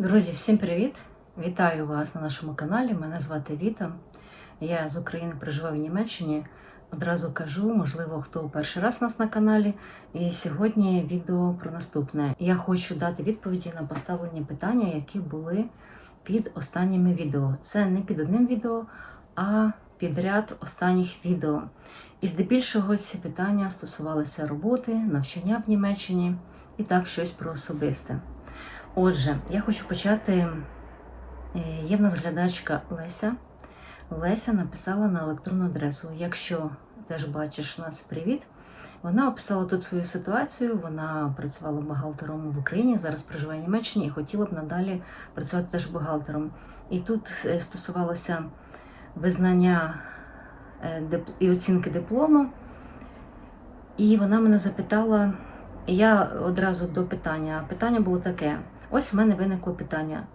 Друзі, всім привіт! Вітаю вас на нашому каналі. Мене звати Віта. Я з України проживаю в Німеччині. Одразу кажу, можливо, хто перший раз у нас на каналі. І сьогодні відео про наступне. Я хочу дати відповіді на поставлені питання, які були під останніми відео. Це не під одним відео, а під ряд останніх відео. І здебільшого ці питання стосувалися роботи, навчання в Німеччині і так щось про особисте. Отже, я хочу почати. Е, Є в нас глядачка Леся. Леся написала на електронну адресу. Якщо теж бачиш нас, привіт. Вона описала тут свою ситуацію. Вона працювала бухгалтером в Україні, зараз проживає в Німеччині і хотіла б надалі працювати теж бухгалтером. І тут е, стосувалося визнання е, і оцінки диплому. І вона мене запитала, і я одразу до питання. Питання було таке: ось в мене виникло питання: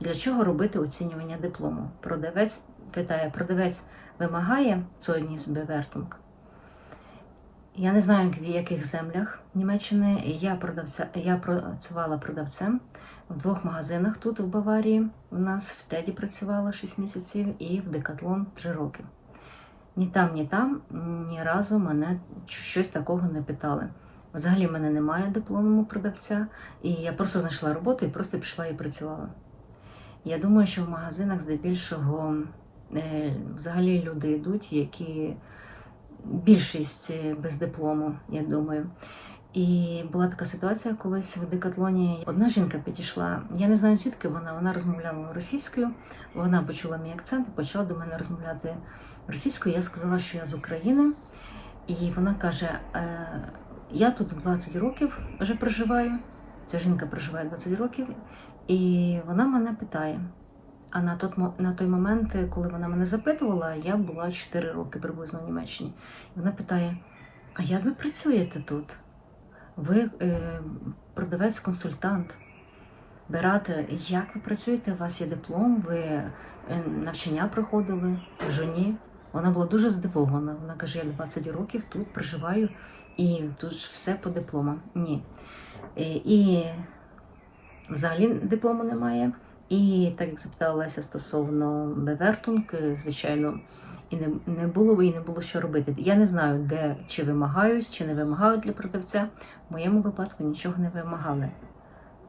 для чого робити оцінювання диплому? Продавець питає, продавець вимагає Зойніс Бевертунг? Я не знаю, в яких землях Німеччини. Я продавця, я працювала продавцем в двох магазинах тут, в Баварії. У нас в Теді працювала 6 місяців і в Декатлон 3 роки. Ні там, ні там ні разу мене щось такого не питали. Взагалі в мене немає дипломного продавця, і я просто знайшла роботу і просто пішла і працювала. Я думаю, що в магазинах здебільшого е, взагалі люди йдуть, які більшість е, без диплому, я думаю. І була така ситуація колись в декатлоні. Одна жінка підійшла. Я не знаю звідки вона. Вона розмовляла російською. Вона почула мій акцент почала до мене розмовляти російською. Я сказала, що я з України, і вона каже: «Е, я тут 20 років вже проживаю. Ця жінка проживає 20 років, і вона мене питає. А на той, на той момент, коли вона мене запитувала, я була 4 роки приблизно в Німеччині. І вона питає: А як ви працюєте тут? Ви е, продавець-консультант, Берате, як ви працюєте? У вас є диплом, ви е, навчання проходили жоні. Вона була дуже здивована. Вона каже: я 20 років тут проживаю і тут ж все по дипломам. Ні. Е, І взагалі диплому немає. І так як запитала Леся стосовно Бевертунг, е, звичайно, і не, не було і не було що робити. Я не знаю, де чи вимагають, чи не вимагають для продавця. В моєму випадку нічого не вимагали.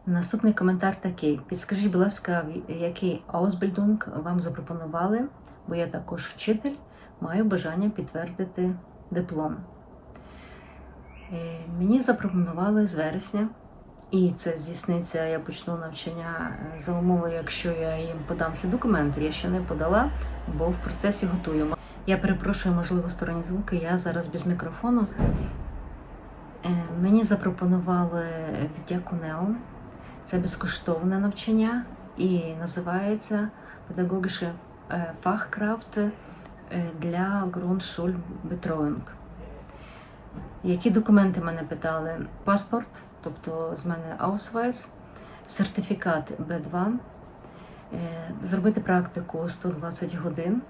Наступний коментар такий: підскажіть, будь ласка, який Ausbildung вам запропонували, бо я також вчитель, маю бажання підтвердити диплом. Е, Мені запропонували з вересня, і це здійсниться, я почну навчання е, за умови, якщо я їм подам всі документи. Я ще не подала, бо в процесі готую. Я перепрошую, можливо, сторонні звуки. Я зараз без мікрофону. Е, Мені запропонували в Дякунео. Це безкоштовне навчання і називається педагогічне е, фахкрафт для Grundschulbetreuung. Які документи мене питали? Паспорт, тобто з мене Ausweis, сертифікат B2, е, зробити практику 120 годин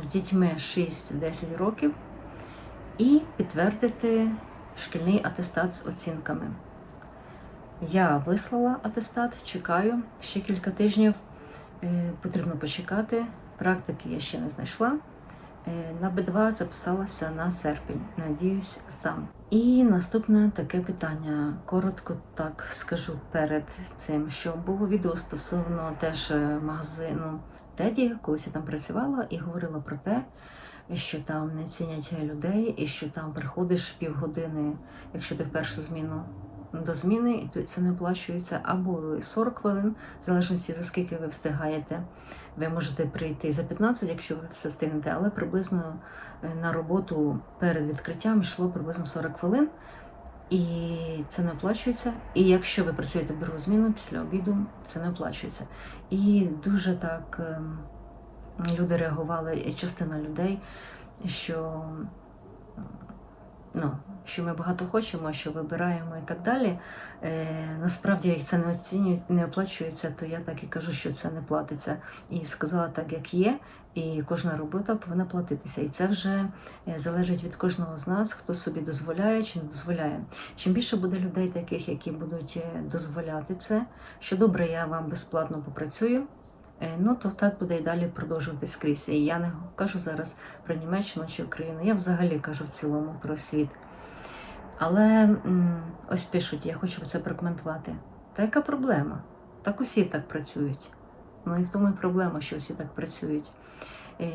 з дітьми 6-10 років і підтвердити шкільний атестат з оцінками. Я вислала атестат, чекаю ще кілька тижнів. Е, Потрібно почекати. Практики я ще не знайшла. Е, На Б2 записалася на серпень. Надіюсь, здам. І наступне таке питання. Коротко так скажу перед цим, що було відео стосовно теж е, магазину Теді, колись я там працювала і говорила про те, що там не цінять людей, і що там приходиш півгодини, якщо ти в першу зміну до зміни, і це не оплачується або 40 хвилин, в залежності за скільки ви встигаєте. Ви можете прийти за 15, якщо ви все встигнете, але приблизно е, на роботу перед відкриттям йшло приблизно 40 хвилин. І це не оплачується. І якщо ви працюєте в другу зміну після обіду, це не оплачується. І дуже так ем, люди реагували, частина людей, що ну, що ми багато хочемо, що вибираємо і так далі. Е, насправді, як це не оцінюють, не оплачується, то я так і кажу, що це не платиться. І сказала так, як є. І кожна робота повинна платитися. І це вже е, залежить від кожного з нас, хто собі дозволяє чи не дозволяє. Чим більше буде людей, таких, які будуть е, дозволяти це, що добре, я вам безплатно попрацюю. Е, Ну, то так буде і далі продовжуватись скрізь. І я не кажу зараз про Німеччину чи Україну. Я взагалі кажу в цілому про світ. Але ось пишуть, я хочу це прокоментувати. Та яка проблема? Так усі так працюють. Ну і в тому і проблема, що всі так працюють. І,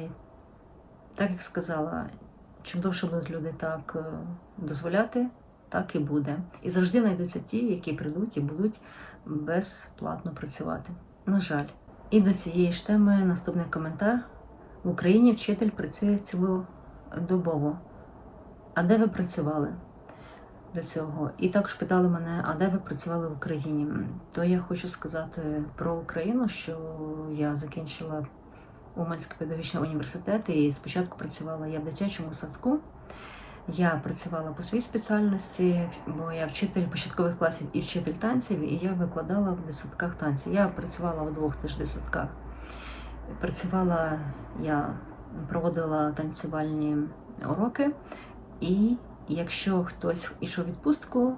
так як сказала, чим довше будуть люди так е, дозволяти, так і буде. І завжди знайдуться ті, які прийдуть і будуть безплатно працювати. На жаль. І до цієї ж теми наступний коментар. В Україні вчитель працює цілодобово. А де ви працювали до цього? І також питали мене, а де ви працювали в Україні? То я хочу сказати про Україну, що я закінчила Уманський педагогічний університет і спочатку працювала я в дитячому садку. Я працювала по своїй спеціальності, бо я вчитель початкових класів і вчитель танців, і я викладала в дитсадках танці. Я працювала в двох теж дитсадках. Працювала, я проводила танцювальні уроки, і якщо хтось ішов у відпустку,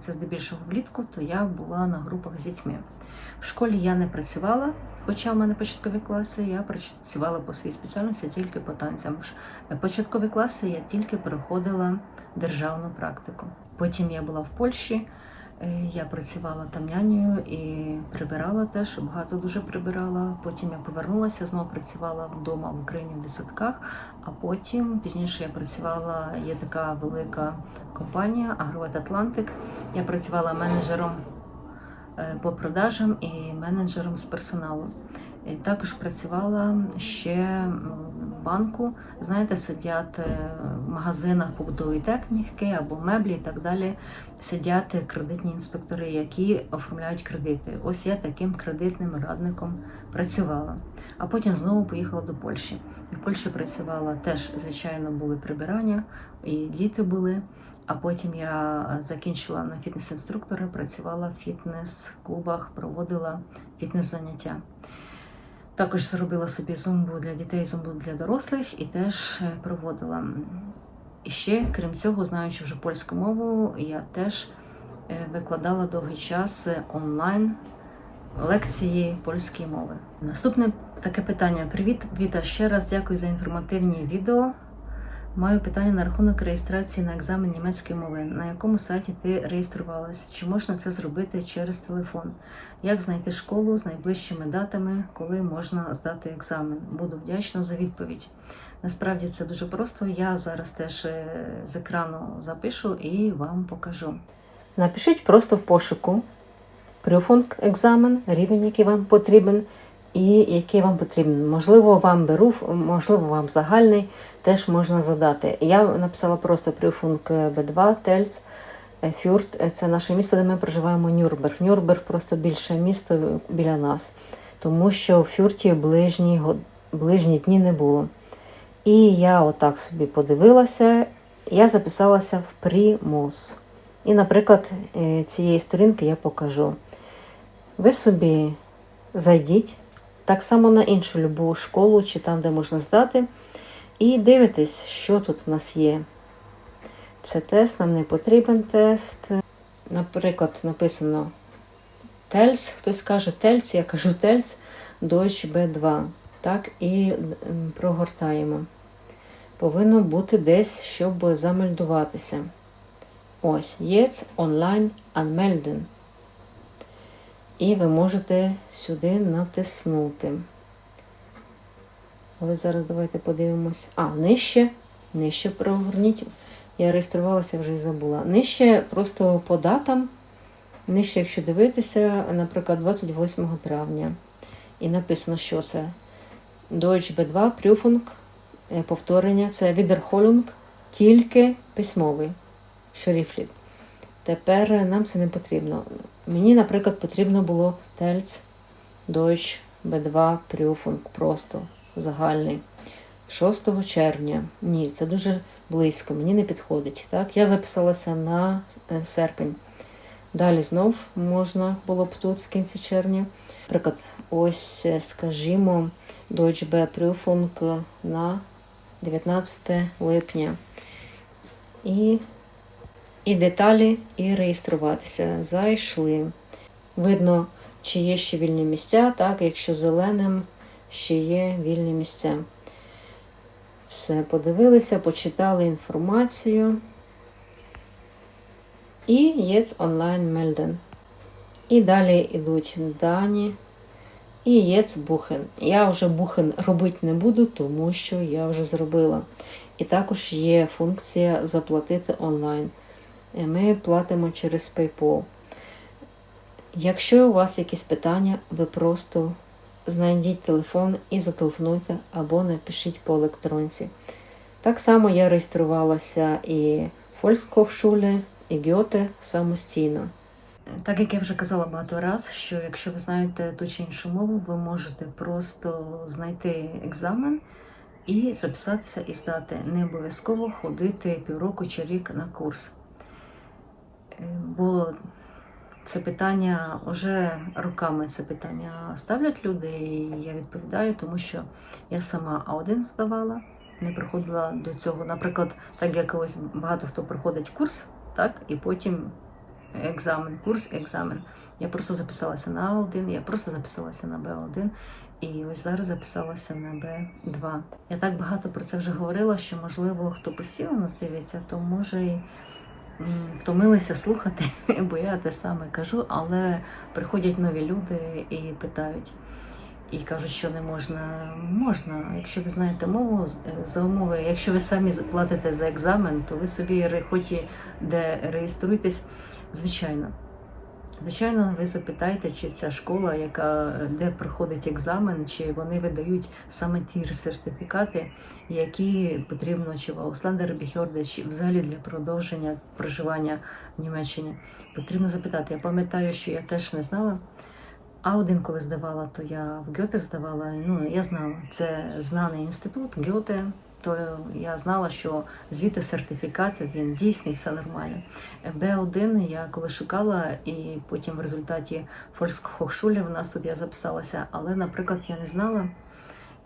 це здебільшого влітку, то я була на групах з дітьми. В школі я не працювала, хоча в мене початкові класи, я працювала по своїй спеціальності тільки по танцям. Початкові класи я тільки проходила державну практику. Потім я була в Польщі, е, я працювала там нянею і прибирала теж, багато дуже прибирала. Потім я повернулася, знову працювала вдома в Україні в дитсадках, а потім пізніше я працювала, є така велика компанія Агровет Атлантик. Я працювала менеджером е, по продажам і менеджером з персоналу. І також працювала ще в банку. Знаєте, сидять е, в магазинах побутової техніки або меблі і так далі. Сидять кредитні інспектори, які оформляють кредити. Ось я таким кредитним радником працювала. А потім знову поїхала до Польщі. І в Польщі працювала теж, звичайно, були прибирання, і діти були. А потім я закінчила на фітнес-інструктора, працювала в фітнес-клубах, проводила фітнес-заняття. Також зробила собі зумбу для дітей, зумбу для дорослих і теж е, проводила. І ще, крім цього, знаючи вже польську мову, я теж е, викладала довгий час е, онлайн лекції польської мови. Наступне таке питання. Привіт, Віта. Ще раз дякую за інформативні відео. Маю питання на рахунок реєстрації на екзамен німецької мови. На якому сайті ти реєструвалась? Чи можна це зробити через телефон? Як знайти школу з найближчими датами, коли можна здати екзамен? Буду вдячна за відповідь. Насправді це дуже просто. Я зараз теж е, з екрану запишу і вам покажу. Напишіть просто в пошуку Prüfung екзамен, рівень, який вам потрібен, і який вам потрібен. Можливо, вам беру, можливо, вам загальний, теж можна задати. Я написала просто Prüfung B2, Тельц, Фюрт. Це наше місто, де ми проживаємо Нюрнберг. Нюрнберг просто більше місто біля нас, тому що в Фюрті ближні, ближні дні не було. І я отак собі подивилася, я записалася в Примус. І, наприклад, е, цієї сторінки я покажу. Ви собі зайдіть так само на іншу любу школу чи там, де можна здати, і дивитесь, що тут в нас є. Це тест, нам не потрібен тест. Наприклад, написано Тельц, хтось каже Тельц, я кажу Тельц, Deutsch B2. Так, і прогортаємо. Повинно бути десь, щоб замельдуватися. Ось, Jetzt online anmelden. І ви можете сюди натиснути. Але зараз давайте подивимось. А, нижче. Нижче прогорніть. Я реєструвалася, вже і забула. Нижче просто по датам. Нижче, якщо дивитися, наприклад, 28 травня. І написано, що це Deutsch B2, Prüfung, е, повторення, це Wiederholung, тільки письмовий шрифліт. Тепер нам це не потрібно. Мені, наприклад, потрібно було Тельц, Deutsch, B2, Prüfung, просто загальний. 6 червня. Ні, це дуже близько, мені не підходить. Так? Я записалася на е, серпень. Далі знов можна було б тут в кінці червня. Наприклад, ось, е, скажімо, Deutsche B Prüfung на 19 липня. І, і деталі, і реєструватися. Зайшли. Видно, чи є ще вільні місця, так, якщо зеленим ще є вільні місця. Все, подивилися, почитали інформацію. І єц онлайн мельден. І далі йдуть дані. І єц бухен. Я вже бухен робити не буду, тому що я вже зробила. І також є функція заплатити онлайн. Ми платимо через PayPal. Якщо у вас якісь питання, ви просто знайдіть телефон і зателефонуйте або напишіть по електронці. Так само я реєструвалася і в Volkshochschule, і Гьоте самостійно. Так як я вже казала багато раз, що якщо ви знаєте ту чи іншу мову, ви можете просто знайти екзамен і записатися і здати. Не обов'язково ходити півроку чи рік на курс. Бо це питання вже роками це питання ставлять люди, і я відповідаю, тому що я сама А1 здавала, не приходила до цього. Наприклад, так як ось багато хто проходить курс, так, і потім екзамен, курс, екзамен. Я просто записалася на А1, я просто записалася на Б1. І ось зараз записалася на Б2. Я так багато про це вже говорила, що можливо хто постійно нас дивиться, то може м, втомилися слухати, бо я те саме кажу, але приходять нові люди і питають. І кажуть, що не можна. Можна, якщо ви знаєте мову, е, за умови, якщо ви самі платите за екзамен, то ви собі хоч де реєструєтесь, звичайно. Звичайно, ви запитаєте, чи ця школа, яка де проходить екзамен, чи вони видають саме ті сертифікати, які потрібно чи в Ауслендер Біхьорде, чи взагалі для продовження проживання в Німеччині. Потрібно запитати. Я пам'ятаю, що я теж не знала. А один, коли здавала, то я в Гьоте здавала. Ну, я знала, це знаний інститут Гьоте, то я знала, що звідти сертифікат він дійсний, все нормально. Б1 я коли шукала, і потім в результаті Volkshochschule в нас тут я записалася, але, наприклад, я не знала.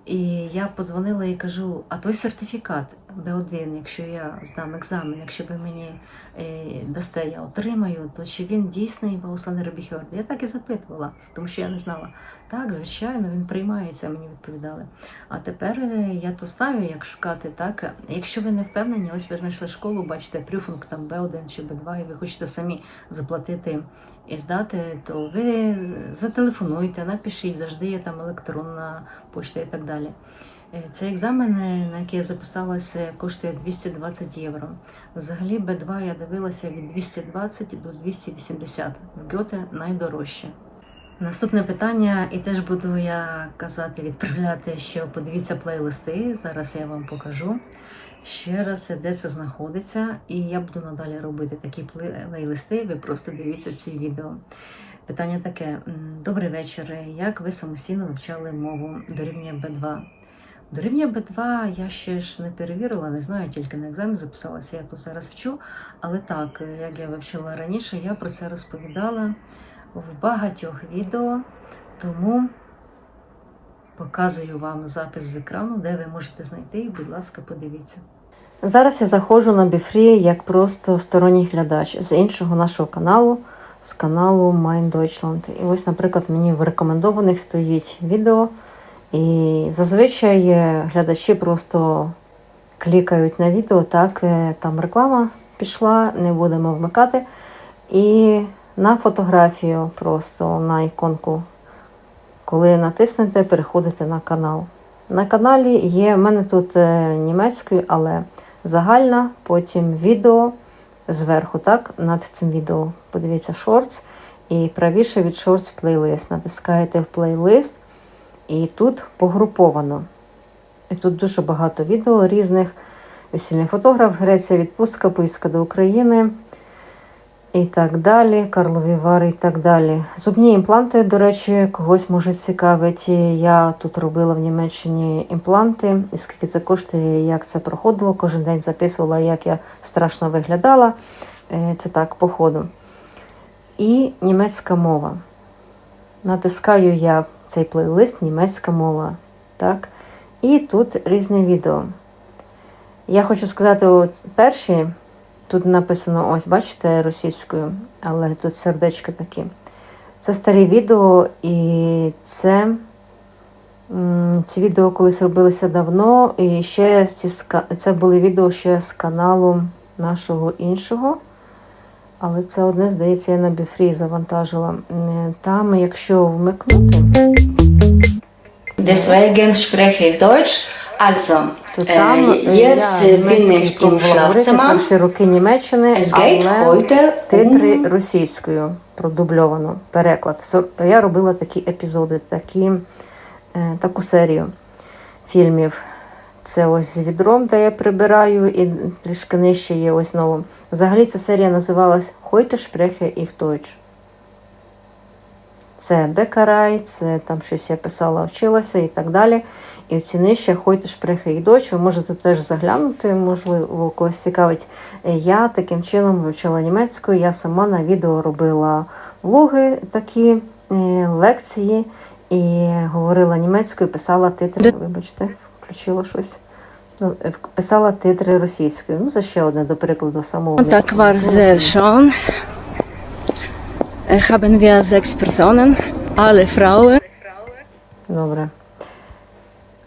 І я подзвонила і кажу: а той сертифікат Б1, якщо я здам екзамен, якщо ви мені е, дасте, я отримаю, то чи він дійсний в Ауслендер Біхьорд? Я так і запитувала, тому що я не знала. Так, звичайно, він приймається, мені відповідали. А тепер е, я то знаю, як шукати так. Якщо ви не впевнені, ось ви знайшли школу, бачите прюфунк там Б1 чи Б2, і ви хочете самі заплатити і здати, то ви зателефонуйте, напишіть, завжди є там електронна пошта і так далі. Е, Цей екзамен, на який я записалася, коштує 220 євро. Взагалі Б2 я дивилася від 220 до 280. В Гьоте найдорожче. Наступне питання, і теж буду я казати, відправляти, що подивіться плейлисти. Зараз я вам покажу ще раз, де це знаходиться, і я буду надалі робити такі плейлисти. Ви просто дивіться ці відео. Питання таке: добрий вечір. Як ви самостійно вивчали мову до рівня Б2? До рівня Б2 я ще ж не перевірила, не знаю, тільки на екзамен записалася, я то зараз вчу. Але так, як я вивчила раніше, я про це розповідала в багатьох відео, тому показую вам запис з екрану, де ви можете знайти, і, будь ласка, подивіться. Зараз я заходжу на Біфрі як просто сторонній глядач з іншого нашого каналу, з каналу Mein Deutschland. І ось, наприклад, мені в рекомендованих стоїть відео. І зазвичай е, глядачі просто клікають на відео, так, е, там реклама пішла, не будемо вмикати. І на фотографію просто на іконку. Коли натиснете, переходите на канал. На каналі є в мене тут е, німецькою, але загальна, потім відео зверху, так, над цим відео. Подивіться шортс. І правіше від шортс плейлист. Натискаєте в плейлист, і тут погруповано. І тут дуже багато відео різних. Весільний фотограф, Греція, відпустка, поїздка до України. і так далі, карлові вари і так далі. Зубні імпланти, до речі, когось може цікавить. Я тут робила в Німеччині імпланти, і скільки це коштує, як це проходило. Кожен день записувала, як я страшно виглядала. Е, Це так, по ходу. І німецька мова. Натискаю я цей плейлист німецька мова. Так? І тут різне відео. Я хочу сказати, перші, тут написано, ось, бачите, російською, але тут сердечки такі. Це старі відео, і це ці відео колись робилися давно. І ще ці, це були відео ще з каналу нашого іншого. Але це одне, здається, я на біфрі завантажила. Там, якщо вмикнути, Deswegen spreche ich Deutsch. Also, то там е, jetzt bin ich im Schlafzimmer. перші роки Німеччини, Es geht heute титри um російською продубльовано, переклад. Я робила такі епізоди, такі, е, таку серію фільмів. Це ось з відром, де я прибираю, і трішки нижче є ось знову. Взагалі ця серія називалась Heute spreche ich Deutsch. Це Бекарай, це там щось я писала, вчилася і так далі. І ці нижче Heute spreche ich Deutsch. Ви можете теж заглянути, можливо, когось цікавить. Я таким чином вивчила німецьку. Я сама на відео робила влоги такі, е, лекції і говорила німецькою, писала титри. Вибачте, включила щось. Ну, е, писала титри російською. Ну, це ще одне до прикладу самого. Montag war sehr schön. Haben wir sechs Personen, alle Frauen. Добре.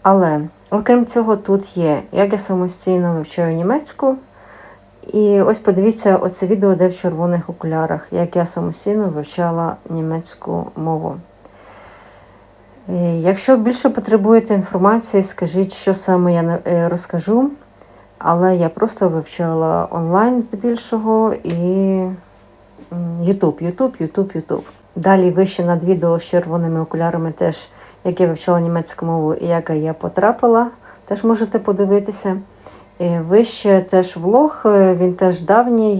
Але, окрім цього, тут є, як я самостійно вивчаю німецьку. І ось подивіться оце відео, де в червоних окулярах, як я самостійно вивчала німецьку мову. Е, Якщо більше потребуєте інформації, скажіть, що саме я е, розкажу. Але я просто вивчала онлайн здебільшого і YouTube, YouTube, YouTube, YouTube. Далі вище над відео з червоними окулярами теж, як я вивчала німецьку мову і як я потрапила, теж можете подивитися. Е, Вище теж влог, він теж давній,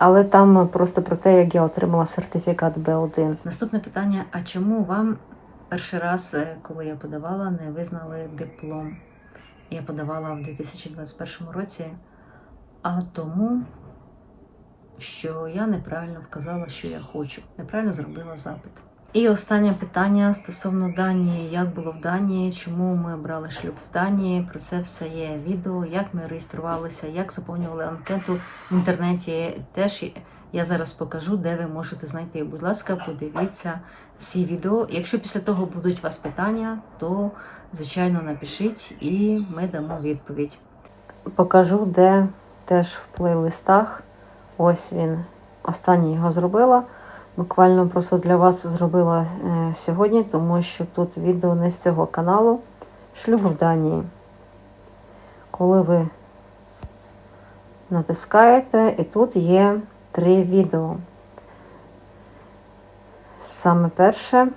але там просто про те, як я отримала сертифікат Б1. Наступне питання: а чому вам перший раз, е, коли я подавала, не визнали диплом? Я подавала в 2021 році, а тому, що я неправильно вказала, що я хочу, неправильно зробила запит. І останнє питання стосовно Данії. Як було в Данії, чому ми брали шлюб в Данії? Про це все є відео, як ми реєструвалися, як заповнювали анкету в інтернеті. Теж я зараз покажу, де ви можете знайти. Будь ласка, подивіться ці відео. Якщо після того будуть у вас питання, то звичайно напишіть і ми дамо відповідь. Покажу, де теж в плейлистах. Ось він. Останній його зробила. Буквально просто для вас зробила е, сьогодні, тому що тут відео не з цього каналу. Шлюб в Данії. Коли ви натискаєте, і тут є три відео. Саме перше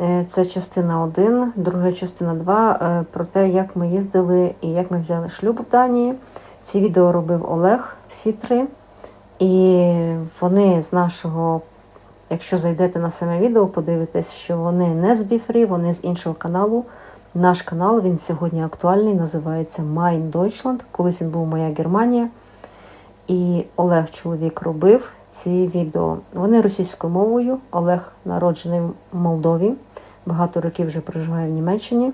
е, це частина 1, друга частина 2 про те, як ми їздили і як ми взяли шлюб в Данії. Ці відео робив Олег, всі три. І вони з нашого, якщо зайдете на саме відео, подивитесь, що вони не з Біфрі, вони з іншого каналу. Наш канал він сьогодні актуальний, називається Mein Deutschland. Колись він був Моя Германія. І Олег чоловік робив ці відео. Вони російською мовою. Олег народжений в Молдові, багато років вже проживає в Німеччині.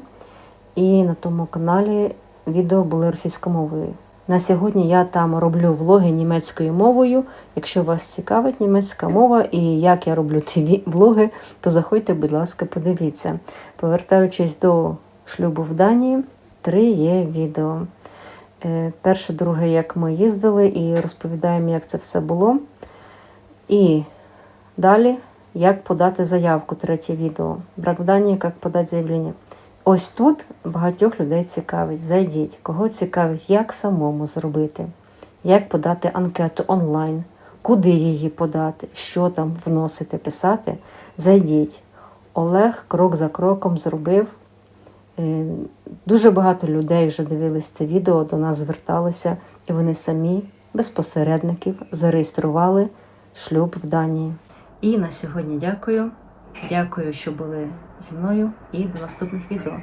І на тому каналі відео були російською мовою. На сьогодні я там роблю влоги німецькою мовою. Якщо вас цікавить німецька мова і як я роблю ті влоги, то заходьте, будь ласка, подивіться. Повертаючись до шлюбу в Данії, три є відео. Е, Перше, друге, як ми їздили і розповідаємо, як це все було. І далі, як подати заявку, третє відео. Брак в Данії, як подати заявлення. Ось тут багатьох людей цікавить. Зайдіть, кого цікавить, як самому зробити, як подати анкету онлайн, куди її подати, що там вносити, писати. Зайдіть. Олег крок за кроком зробив. Е, Дуже багато людей вже дивились це відео, до нас зверталися, і вони самі без посередників зареєстрували шлюб в Данії. І на сьогодні дякую. Дякую, що були зі мною, і до наступних відео.